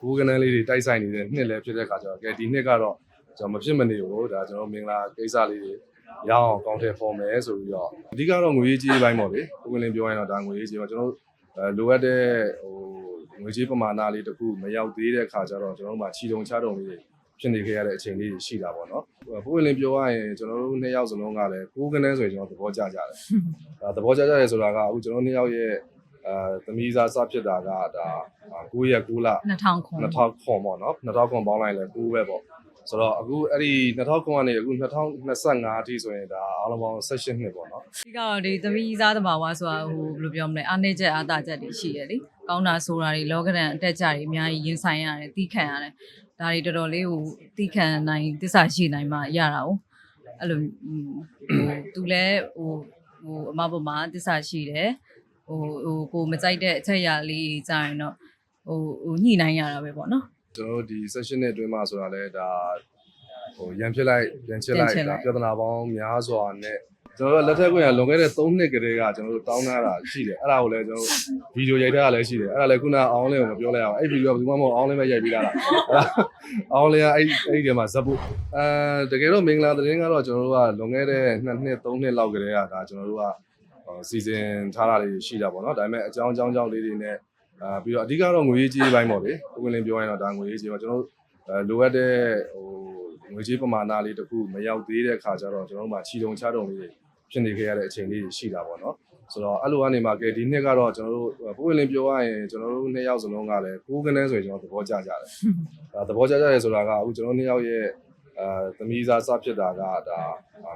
ကိုကနန်းလေးတွေတိုက်ဆိုင်နေတဲ့နှစ်လည်းဖြစ်တဲ့ခါကျတော့ကဲဒီနှစ်ကတော့ကျွန်တော်မဖြစ်မနေဘူးဒါကျွန်တော်မင်္ဂလာကိစ္စလေးတွေရအောင်ကောင်းတဲ့ form မယ်ဆိုပြီးတော့အဓိကတော့ငွေရေးကြေးပိုင်းပေါ့လေကိုကလင်းပြောရင်တော့ဒါငွေရေးကြေးပါကျွန်တော်အဲလိုအပ်တဲ့ဟိုငွေကြေးပမာဏလေးတစ်ခုမရောက်သေးတဲ့ခါကျတော့ကျွန်တော်တို့မှာခြီတုံချတုံလေးတွေဖြစ်နေခဲ့ရတဲ့အချိန်လေးတွေရှိတာပေါ့နော်ကိုကလင်းပြောရရင်ကျွန်တော်တို့နှစ်ယောက်စလုံးကလည်းကိုကနန်းဆိုရင်ကျွန်တော်သဘောကျကြတယ်ဒါသဘောကျကြတယ်ဆိုတာကအခုကျွန်တော်နှစ်ယောက်ရဲ့ အဲသမီးစားစဖြစ်တာကဒါ9ရက်9လ2000ခွန်2000ခွန်ပေါ့နော်2000ခွန်ပေါင်းလိုက်လဲ9ပဲပေါ့ဆိုတော့အခုအဲ့ဒီ2000ခွန်ကနေအခု2025အထိဆိုရင်ဒါအားလုံးပေါင်း16နှစ်ပေါ့နော်ဒီကတော့ဒီသမီးစားတဘာဝဆိုတာဟိုဘယ်လိုပြောမလဲအားနေချက်အားတာချက်တွေရှိရလေကောင်းတာဆိုတာတွေလောကဒဏ်အတက်ကြတွေအများကြီးရင်ဆိုင်ရတယ်တီးခံရတယ်ဒါတွေတော်တော်လေးဟိုတီးခံနိုင်တစ္ဆာရှိနိုင်မှရတာ哦အဲ့လိုဟိုသူလဲဟိုဟိုအမပေါ်မှာတစ္ဆာရှိတယ် ဟိုဟိုကိုမကြိုက်တဲ့အချက်အရာလေးကြာရင်တော့ဟိုဟိုညှိနှိုင်းရတာပဲပေါ့နော်ကျွန်တော်တို့ဒီ session နဲ့အတွင်းမှာဆိုတာလဲဒါဟိုရန်ဖြစ်လိုက်ရန်ချစ်လိုက်ဒါပြဿနာပေါင်းများစွာနဲ့ကျွန်တော်တို့လက်ထက်ကွင်ကလွန်ခဲ့တဲ့3နှစ်ကတည်းကကျွန်တော်တို့တောင်းထားတာရှိတယ်အဲ့ဒါကိုလည်းကျွန်တော်တို့ဗီဒီယိုရိုက်ထားတာလည်းရှိတယ်အဲ့ဒါလည်းခုနအောင်လင်းကိုမပြောလိုက်အောင်အဲ့ဗီဒီယိုကဘယ်သူမှမဟုတ်အောင်လင်းပဲရိုက်ပြီးလာတာအောင်လင်းကအဲ့အဲ့ဒီထဲမှာဇက်ဖို့အဲတကယ်တော့မင်္ဂလာသတင်းကတော့ကျွန်တော်တို့ကလွန်ခဲ့တဲ့2နှစ်3နှစ်လောက်ကတည်းကဒါကျွန်တော်တို့က စီစဉ်ထားတာလေးရှိတာပေါ့နော်ဒါပေမဲ့အကြောင်းအကြောင်းကြောင့်လေးတွေနဲ့အာပြီးတော့အဓိကတော့ငွေရေးကြေးပိုင်းပေါ့လေကိုကလင်းပြောရင်တော့ဒါငွေရေးကြေးပါကျွန်တော်တို့အဲလိုအပ်တဲ့ဟိုငွေကြေးပမာဏလေးတစ်ခုမရောက်သေးတဲ့ခါကျတော့ကျွန်တော်တို့မှာခြီတုံချတုံလေးတွေဖြစ်နေခဲ့ရတဲ့အချိန်လေးတွေရှိတာပေါ့နော်ဆိုတော့အဲ့လိုကနေမှကဲဒီနှစ်ကတော့ကျွန်တော်တို့ကိုကလင်းပြောရရင်ကျွန်တော်တို့နှစ်ယောက်စလုံးကလည်းကိုကနန်းဆိုရင်ကျွန်တော်သဘောကျကြတယ်ဒါသဘောကျကြတယ်ဆိုတာကအခုကျွန်တော်နှစ်ယောက်ရဲ့ အဲသမီးစားစဖြစ်တာကဒါ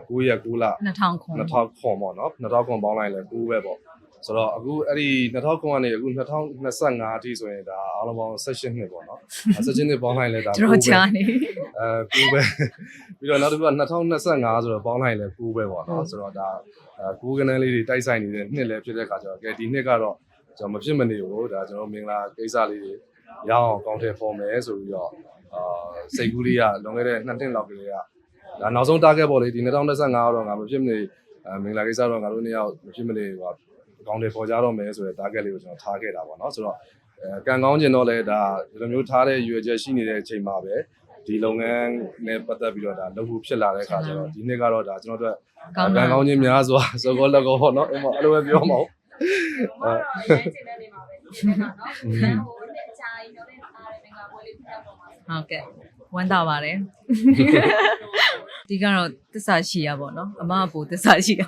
9ရက်9လ2000ခွန်2000ခွန်ပေါ့နော်2000ခွန်ပေါင်းလိုက်လဲ9ပဲပေါ့ဆိုတော့အခုအဲ့ဒီ2000ခွန်ကနေအခု2025အထိဆိုရင်ဒါအားလုံးပေါင်း16နှစ်ပေါ့နော်16နှစ်ပေါင်းလိုက်လဲဒါကျွန်တော်ကြားနေအဲ9ပဲပြီးတော့နောက်တစ်ခုက2025ဆိုတော့ပေါင်းလိုက်လဲ9ပဲပေါ့နော်ဆိုတော့ဒါအဲ9ကနန်းလေးတွေတိုက်ဆိုင်နေတဲ့နှစ်လည်းဖြစ်တဲ့ခါကျတော့ကဲဒီနှစ်ကတော့ကျွန်တော်မဖြစ်မနေဘူးဒါကျွန်တော်မင်္ဂလာကိစ္စလေးတွေရအောင်ကောင်းတဲ့ form မယ်ဆိုပြီးတော့ အာစိတ်ကူးလေးကလွန်ခဲ့တဲ့2နှစ်လောက်ကလေးကဒါနောက်ဆုံး target ပေါ့လေဒီ2025တော့ငါမဖြစ်မနေအဲမင်္ဂလာကိစ္စတော့ငါတို့နှစ်ယောက်မဖြစ်မနေဟိုအကောင့်တွေပေါ်ကြတော့မယ်ဆိုတဲ့ target လေးကိုကျွန်တော်ထားခဲ့တာပေါ့နော်ဆိုတော့အဲကံကောင်းကျင်တော့လဲဒါဒီလိုမျိုးထားတဲ့ရွေချက်ရှိနေတဲ့အချိန်မှာပဲဒီလုပ်ငန်းနဲ့ပတ်သက်ပြီးတော့ဒါလုပ်ဖို့ဖြစ်လာတဲ့အခါကျတော့ဒီနှစ်ကတော့ဒါကျွန်တော်တို့ကောင်းကံတာကောင်းခြင်းများစွာစောကောလက်ကောပေါ့နော်အဲ့မအဲ့လိုပဲပြောမှာဟုတ်တော့ရဲကျင်တဲ့နေမှာပဲဒီနေ့ကနော်ဟိုနှစ်အချာကြီးပြောတဲ့အားရမင်္ဂလာပွဲလေးပြတ်တော့မှာ ဟုတ်ကဲ့ဝမ်းသာပါတယ်ဒီကတော့တစ္ဆာရှိရပါတော့အမကပိုတစ္ဆာရှိရ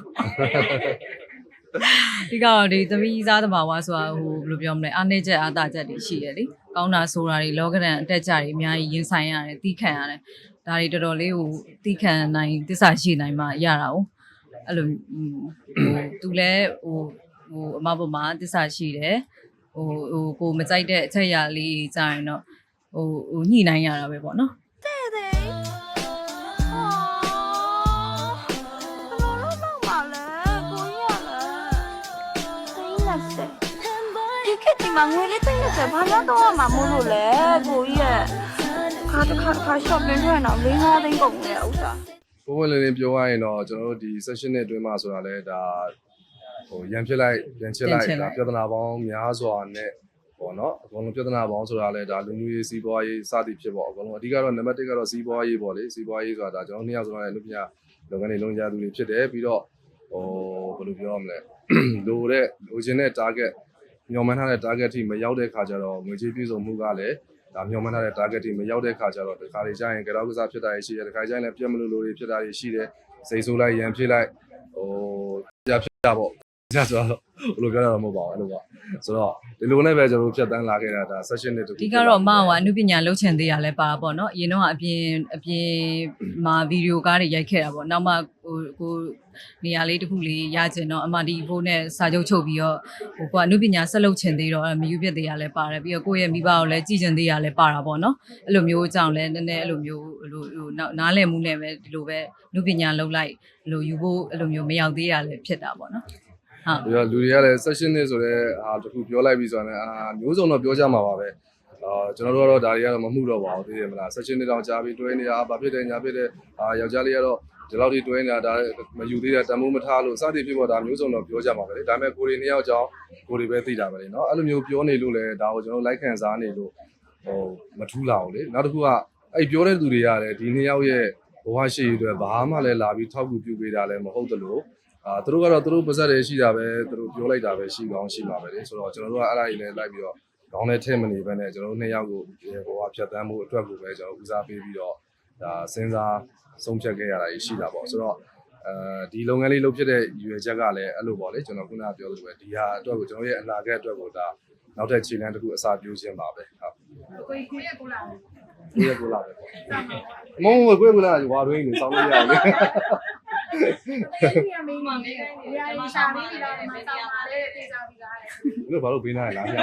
ဒီကတော့ဒီသမီးစားတဘာဝဆိုတာဟိုဘယ်လိုပြောမလဲအားနေချက်အားတာချက်တွေရှိရလေကောင်းတာဆိုတာတွေလောကဒဏ်အတက်ကြတွေအများကြီးရင်ဆိုင်ရတယ်တီးခံရတယ်ဒါတွေတော်တော်လေးဟိုတီးခံနိုင်တစ္ဆာရှိနိုင်မှရတာ哦အဲ့လိုဟိုသူလဲဟိုဟိုအမပေါ်မှာတစ္ဆာရှိတယ်ဟိုဟိုကိုမကြိုက်တဲ့အချက်အရာလေးကြာရင်တော့ ဟိုဟိုညှိနှိုင်းရတာပဲပေါ့နော်ဒီခေတ်ဒီမှာငွေလေးသိနေတယ်ဘာလို့တော့မှမို့လို့လဲကိုကြီးရဲ့ခါတစ်ခါတစ်ခါ shopping ထွက်တော့၄၅သိန်းကုန်နေဥစ္စာပုံမှန်လေးလေးပြောရရင်တော့ကျွန်တော်တို့ဒီ session နဲ့အတွင်းမှာဆိုတာလဲဒါဟိုရန်ဖြစ်လိုက်ရန်ချစ်လိုက်ဒါပြဿနာပေါင်းများစွာနဲ့ ပေါ့နော်အကုန်လုံးပြဿနာပေါင်းဆိုတာလဲဒါလူမျိုးရေးစီးပွားရေးစသည်ဖြစ်ပေါ့အကုန်လုံးအဓိကတော့နံပါတ်1ကတော့စီးပွားရေးပေါ့လေစီးပွားရေးဆိုတာဒါကျွန်တော်နှစ်ယောက်စလုံးရဲ့လူပညာလုပ်ငန်းတွေလုံးကြသူတွေဖြစ်တယ်ပြီးတော့ဟိုဘယ်လိုပြောရမလဲလိုတဲ့လိုချင်တဲ့ target ညှော်မှန်းထားတဲ့ target ထိမရောက်တဲ့ခါကျတော့ငွေကြေးပြည့်စုံမှုကလည်းဒါမျှော်မှန်းထားတဲ့ target ထိမရောက်တဲ့ခါကျတော့ဒီခါတွေကျရင်ကြောက်ကစားဖြစ်တာရှိတယ်ဒီခါကျရင်လည်းပြတ်မလို့လို့တွေဖြစ်တာရှိတယ်စိတ်ဆိုးလိုက်ရန်ဖြစ်လိုက်ဟိုကြာဖြစ်တာပေါ့ ကြာဆိုတော့ဘယ်လိုပြောရမှာမဟုတ်ပါဘူးအဲ့လိုပါဆိုတော့ဒီလိုနဲ့ပဲကျွန်တော်တို့ဖြတ်တန်းလာခဲ့တာဒါ session တွေတူဒီကတော့အမကအနုပညာလှုပ်ချင်သေးရလဲပါတာပေါ့နော်အရင်တော့အပြင်အပြင်မှာဗီဒီယိုကားတွေရိုက်ခဲ့တာပေါ့နောက်မှဟိုကိုနေရာလေးတစ်ခုလေးရကျင်တော့အမဒီဘိုးနဲ့စာချုပ်ချုပ်ပြီးတော့ဟိုကအနုပညာဆက်လုပ်ချင်သေးတော့မယူပြစ်သေးရလဲပါတယ်ပြီးတော့ကိုယ့်ရဲ့မိဘကိုလည်းကြည်ချင်သေးရလဲပါတာပေါ့နော်အဲ့လိုမျိုးကြောင့်လဲနည်းနည်းအဲ့လိုမျိုးဟိုလိုဟိုနားလည်မှုနဲ့ပဲဒီလိုပဲအနုပညာလုပ်လိုက်ဟိုလိုယူဖို့အဲ့လိုမျိုးမရောက်သေးရလဲဖြစ်တာပေါ့နော် ဟုတ်ပြီးတော့လူတွေကလည်း session တွေဆိုတော့အာတခုပြောလိုက်ပြီဆိုတော့လည်းအာမျိုးစုံတော့ပြောကြမှာပါပဲအာကျွန်တော်တို့ကတော့ဒါတွေကတော့မမှုတော့ပါဘူးသိတယ်မလား session တွေတောင်ကြားပြီးတွဲနေတာဘာဖြစ်တယ်ညာဖြစ်တယ်အာယောက်ျားလေးကတော့ဒီလောက်ထိတွဲနေတာဒါမယူသေးတဲ့တမိုးမထားလို့စသည်ဖြစ်ပေါ်ဒါမျိုးစုံတော့ပြောကြမှာပဲလေဒါပေမဲ့ကိုရီနှစ်ယောက်ကြောင်းကိုရီပဲသိတာပဲလေနော်အဲ့လိုမျိုးပြောနေလို့လည်းဒါကိုကျွန်တော်လိုက်ခံစားနေလို့ဟိုမထူးလာဘူးလေနောက်တစ်ခုကအဲ့ပြောတဲ့သူတွေရတယ်ဒီနှစ်ယောက်ရဲ့ဘဝရှိရတဲ့အတွက်ဘာမှလည်းလာပြီးထောက်ကူပြုပေးတာလည်းမဟုတ်သလို အာသူတို့ကတော့သူတို့ပါဇက်တွေရှိတာပဲသူတို့ပြောလိုက်တာပဲရှိကောင်းရှိမှာပဲလေဆိုတော့ကျွန်တော်တို့ကအဲ့ဒါကြီးလည်းလိုက်ပြီးတော့ကောင်းတဲ့ထဲမနေဘဲနဲ့ကျွန်တော်တို့နှစ်ယောက်ကိုဘဝဖြတ်သန်းမှုအတွက်ကိုပဲကျွန်တော်ဦးစားပေးပြီးတော့ဒါစဉ်းစားဆုံးဖြတ်ခဲ့ရတာရှိတာပေါ့ဆိုတော့အဲဒီလုပ်ငန်းလေးလုပ်ဖြစ်တဲ့ရည်ရွယ်ချက်ကလည်းအဲ့လိုပေါ့လေကျွန်တော်ခုနကပြောသလိုပဲဒီဟာအတွက်ကိုကျွန်တော်ရဲ့အနာဂတ်အတွက်ကိုဒါနောက်ထပ်ခြေလှမ်းတစ်ခုအစားပြိုးခြင်းပါပဲဟုတ်ကိုကိုရဲ့ကိုလာကိုယ့်ရဲ့ကိုလာပဲပေါ့မုံကိုယ့်ရဲ့ကိုလာဝါရင်းနေစောင်းလို့ရတယ်လေဒီက မင်းမမေးခိုင်းနေတယ်ဒီရှာလေးနေတာလည်းမတောင်းပါလေတေးစားပြီးသားတယ်ဘယ်လိုဘာလို့ဘေးနားရလားပြပါ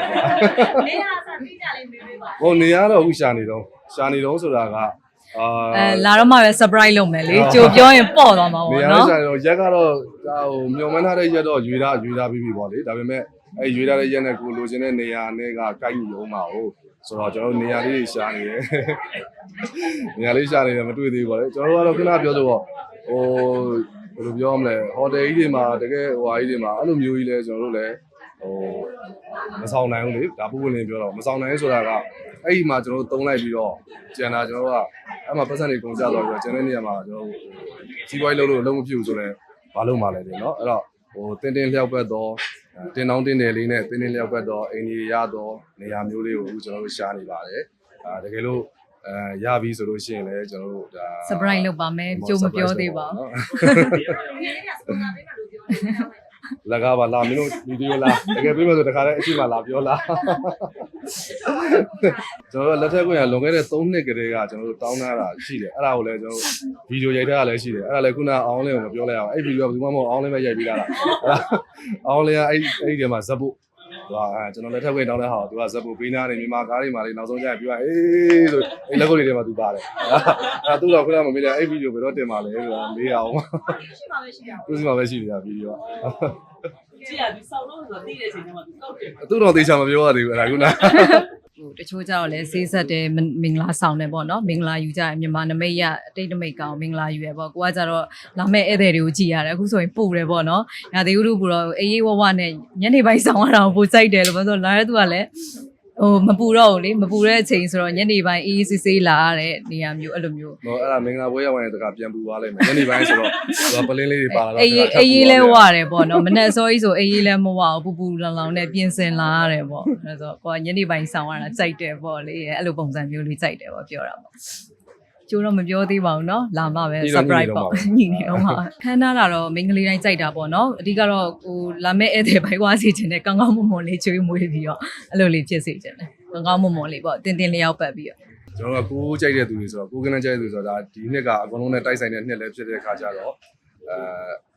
နေရာဆက်ပြီးကြလေးမေးပေးပါဟိုနေရတော့အခုရှာနေတော့ရှာနေတော့ဆိုတာကအာအဲလာတော့မှပဲ surprise လုပ်မယ်လေကြိုပြောရင်ပေါ့သွားမှာနေပေါ့ရာနော်ရှာနေတော့ရက်ကတော့ဒါဟိုမျောမှန်းထားတဲ့ရက်တော့ရွေတာရွေတာပြီးပြီပေါ့လေဒါပေမဲ့အဲရွေတာတဲ့ရက်နဲ့ကိုလိုချင်တဲ့နေရာနဲ့ကကိုက်ညီအောင်ပါဟုတ်ဆိုတော့ကျွန်တော်တို့နေရာလေးတွေရှာနေတယ်နေရာလေးရှာနေတယ်မတွေ့သေးဘူးပေါ့လေကျွန်တော်တို့ကတော့ခုနပြောဆိုတော့ ဟိုဘယ်လိုပြောမလဲဟိုတယ်ကြီးတွေမှာတကယ်ဟိုဟာကြီးတွေမှာအဲ့လိုမျိုးကြီးလဲကျွန်တော်တို့လည်းဟိုမဆောင်နိုင်ဘူးလေဒါပုဂ္ဂိုလ်လင်းပြောတော့မဆောင်နိုင်ဆိုတာကအဲ့ဒီမှာကျွန်တော်တို့တုံးလိုက်ပြီးတော့ကျန်တာကျွန်တော်တို့ကအဲ့မှာပတ်စံတွေကုန်ကြတော့ပြီးတော့ကျန်တဲ့နေရာမှာကျွန်တော်တို့စီးပွားရေးလုပ်လို့အလုံးမဖြစ်ဘူးဆိုတော့ဘာလို့မှလဲတယ်နော်အဲ့တော့ဟိုတင်းတင်းလျှောက်ပတ်တော့တင်းတောင်းတင်းတယ်လေးနဲ့တင်းတင်းလျှောက်ပတ်တော့အိမ်ကြီးရတော့နေရာမျိုးလေးကိုအခုကျွန်တော်တို့ရှားနေပါတယ်အာတကယ်လို့ အဲရပြီဆိုလို့ရှိရင်လည်းကျွန်တော်တို့ဒါ surprise လုပ်ပါမယ်ကြိုမပြောသေးပါဘူးနေရာစပုံသားပေးမှလို့ပြောနေတယ်လကားပါလာမင်းတို့ဗီဒီယိုလာတကယ်ပြေးမယ်ဆိုတခါတည်းအရှိမလာပြောလာကျွန်တော်တို့လက်ထက်ကွင်ကလွန်ခဲ့တဲ့3နှစ်ကတည်းကကျွန်တော်တို့တောင်းထားတာရှိတယ်အဲ့ဒါကိုလည်းကျွန်တော်တို့ဗီဒီယိုရိုက်ထားတာလည်းရှိတယ်အဲ့ဒါလည်းခုနအောင်လင်းကိုမပြောလိုက်အောင်အဲ့ဗီဒီယိုကဘယ်သူမှမဟုတ်အောင်လင်းပဲရိုက်ပြီးလာတာအောင်လင်းကအဲ့အဲ့ဒီထဲမှာဇက်ဖို့ သူကအဲကျွန်တော်လက်ထက်ကွင်တောင်းတဲ့ဟာကိုသူကဇက်ဖို့ပေးနာနေမြန်မာကားတွေမှာလေနောက်ဆုံးကျရင်ပြောအေးဆိုအဲ့လက်ကုပ်တွေထဲမှာသူပါတယ်အဲ့သူတော့ခုနကမမေးတယ်အဲ့ဗီဒီယိုဘယ်တော့တင်ပါလဲဆိုတာမေးအောင်ရှိမှာပဲရှိတာသူစီမှာပဲရှိနေတာဗီဒီယိုကကြည့်ရဒီဆောက်လို့ဆိုတော့တည်တဲ့အချိန်မှာသူကောက်တယ်သူတော့သေချာမပြောရသေးဘူးအဲ့ဒါကုနာ ဟိုတချို့ကြတော့လဲဈေးဆက်တယ်မမင်္ဂလာဆောင်တယ်ပေါ့နော်မင်္ဂလာယူကြရင်မြန်မာနမိတ်ရအတိတ်နမိတ်ကောင်မင်္ဂလာယူရပေါ့ကိုကကြတော့လာမဲ့ဧည့်သည်တွေကိုကြည်ရတယ်အခုဆိုရင်ပူတယ်ပေါ့နော်ညာသေးဥရုပူတော့အေးအေးဝဝနဲ့ညနေပိုင်းဆောင်ရတာကိုပိုစိုက်တယ်လို့ပြောဆိုလာတဲ့သူကလည်း ဟိုမပူတော့ဘူးလေမပူတဲ့အချိန်ဆိုတော့ညနေပိုင်းအေးအေးဆေးဆေးလာရတဲ့နေရာမျိုးအဲ့လိုမျိုးဟိုအဲ့ဒါမင်္ဂလာပွဲရောက်ရင်တခါပြန်ပူသွားလိုက်မယ်ညနေပိုင်းဆိုတော့သူကပလင်းလေးတွေပါလာတော့အေးအေးအေးအေးလဲဝရတယ်ပေါ့နော်မနေ့အစောကြီးဆိုအေးအေးလဲမဝဘူးပူပူလောင်လောင်နဲ့ပြင်ဆင်လာရတယ်ပေါ့အဲ့ဆိုကိုကညနေပိုင်းဆောင်ရတာကြိုက်တယ်ပေါ့လေအဲ့လိုပုံစံမျိုးလေးကြိုက်တယ်ပေါ့ပြောတာပေါ့ ကျိုးတော့မပြောသေးပါဘူးเนาะလာမှပဲ surprise ပေါ့ညီနေအောင်ပါခန်းနာတာတော့မိန်းကလေးတိုင်းကြိုက်တာပေါ့เนาะအဓိကတော့ဟိုလာမဲ့ဧည့်သည်ဘိုက်ဝါစီခြင်းနဲ့ကောင်းကောင်းမွန်မွန်လေးချွေးမွေးပြီးတော့အဲ့လိုလေးဖြစ်စေခြင်းတယ်ကောင်းကောင်းမွန်မွန်လေးပေါ့တင်းတင်းလျောက်ပတ်ပြီးတော့ ကျွန်တော်ကကိုကြိုက်တဲ့သူတွေဆိုတော့ကိုကနန်းကြိုက်တဲ့သူဆိုတော့ဒါဒီနှစ်ကအကုန်လုံးနဲ့တိုက်ဆိုင်တဲ့နှစ်လည်းဖြစ်တဲ့အခါကျတော့ အဲ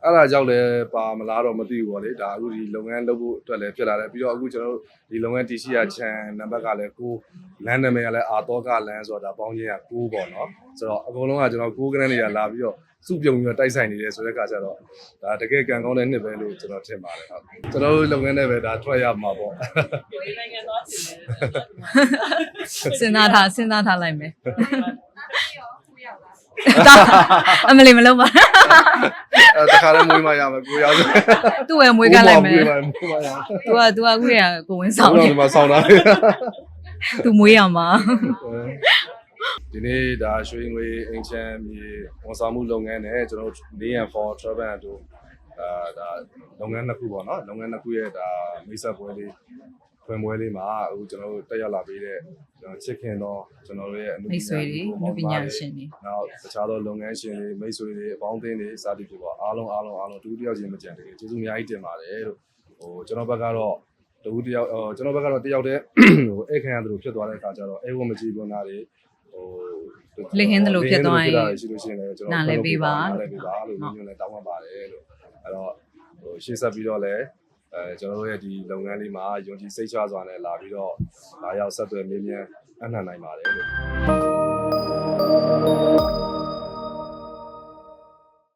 အဲ့ဒါကြောင့်လည်းပါမလားတော့မသိဘူးပေါ့လေဒါအခုဒီလုပ်ငန်းလုပ်ဖို့အတွက်လည်းဖြစ်လာတယ်ပြီးတော့အခုကျွန်တော်တို့ဒီလုပ်ငန်းတရှိရချန်နံပါတ်ကလည်းကိုလမ်းနာမည်ကလည်းအာတော့ကလမ်းဆိုတော့ဒါပေါင်းချင်းကကိုပေါ့နော်ဆိုတော့အကုန်လုံးကကျွန်တော်ကိုကနန်းတွေကလာပြီးတော့စုပြုံပြီးတော့တိုက်ဆိုင်နေတယ်ဆိုတဲ့အခါကျတော့ဒါတကယ်ကံကောင်းတဲ့နှစ်ပဲလို့ကျွန်တော်ထင်ပါတယ်ဟုတ်ကျွန်တော်တို့လုပ်ငန်းနဲ့ပဲဒါထွက်ရမှာပေါ့ဒီနိုင်ငံသွားချင်တယ်စဉ်းစားထားစဉ်းစားထားလိုက်မယ်ရောကိုရောက်လာ အမလီမလုပ်ပါအဲတခါလည်းမွေးမရမယ်ကိုရောက်တယ်သူ့ရဲ့မွေးကလိုက်မယ်မွေးမမွေးမရသူကသူကအခုရကိုဝင်ဆောင်ဆောင်းနေတော့ဒီမှာဆောင်းတာလေသူမွေးရမှာဒီနေ့ဒါရွှေငွေအင်ချမ်းမြေဝန်ဆောင်မှုလုပ်ငန်းနဲ့ကျွန်တော်တို့ Day and for Travel and တို့အာဒါလုပ်ငန်းနှစ်ခုပေါ့နော်လုပ်ငန်းနှစ်ခုရဲ့ဒါမိတ်ဆက်ပွဲလေး ဖွင့်ပွဲလေးမှာအခုကျွန်တော်တို့တက်ရောက်လာပေးတဲ့ကျွန်တော်ချစ်ခင်တော့ကျွန်တော်တို့ရဲ့အမှုမိတ်ဆွေတွေလူပညာရှင်တွေနောက်တခြားသောလုပ်ငန်းရှင်တွေမိတ်ဆွေတွေအပေါင်းအသင်းတွေစသည်ဖြစ်ပေါ့အားလုံးအားလုံးအားလုံးတူတူတယောက်ချင်းမကြံတကယ်ကျေးဇူးအများကြီးတင်ပါတယ်လို့ဟိုကျွန်တော်ဘက်ကတော့တူတူတယောက်ဟိုကျွန်တော်ဘက်ကတော့တယောက်တည်းဟိုဧည့်ခံရသလိုဖြစ်သွားတဲ့အခါကျတော့အဲဝမကြီးလွန်တာတွေဟိုလေဟင်းသလိုဖြစ်သွားရင်ရှိလို့ရှိရင်လည်းကျွန်တော်နားလည်ပေးပါနားလည်ပေးပါလို့ညွှန်လည်းတောင်းပန်ပါတယ်လို့အဲ့တော့ဟိုရှေ့ဆက်ပြီးတော့လည်း အဲကျွန်တော်တို့ရဲ့ဒီလုပ်ငန်းလေးမှာယုံကြည်စိတ်ချစွာနဲ့လာပြီးတော့လာရောက်ဆက်သွယ်မေးမြန်းအနှံ့နိုင်ပါတယ်လို့